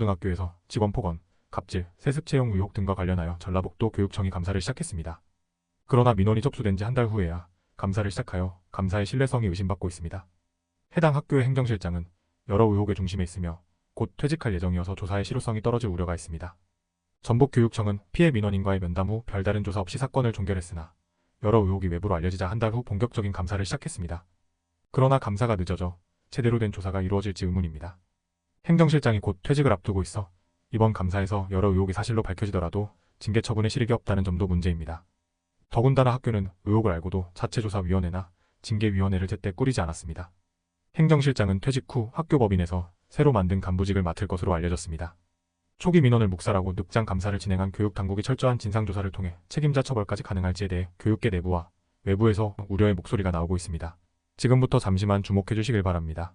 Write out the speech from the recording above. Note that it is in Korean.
고등학교에서 직원 폭언, 갑질, 세습 채용 의혹 등과 관련하여 전라북도 교육청이 감사를 시작했습니다. 그러나 민원이 접수된 지 한 달 후에야 감사를 시작하여 감사의 신뢰성이 의심받고 있습니다. 해당 학교의 행정실장은 여러 의혹의 중심에 있으며 곧 퇴직할 예정이어서 조사의 실효성이 떨어질 우려가 있습니다. 전북교육청은 피해 민원인과의 면담 후 별다른 조사 없이 사건을 종결했으나 여러 의혹이 외부로 알려지자 한 달 후 본격적인 감사를 시작했습니다. 그러나 감사가 늦어져 제대로 된 조사가 이루어질지 의문입니다. 행정실장이 곧 퇴직을 앞두고 있어 이번 감사에서 여러 의혹이 사실로 밝혀지더라도 징계 처분에 실익이 없다는 점도 문제입니다. 더군다나 학교는 의혹을 알고도 자체 조사위원회나 징계위원회를 제때 꾸리지 않았습니다. 행정실장은 퇴직 후 학교법인에서 새로 만든 간부직을 맡을 것으로 알려졌습니다. 초기 민원을 묵살하고 늑장 감사를 진행한 교육당국이 철저한 진상조사를 통해 책임자 처벌까지 가능할지에 대해 교육계 내부와 외부에서 우려의 목소리가 나오고 있습니다. 지금부터 잠시만 주목해 주시길 바랍니다.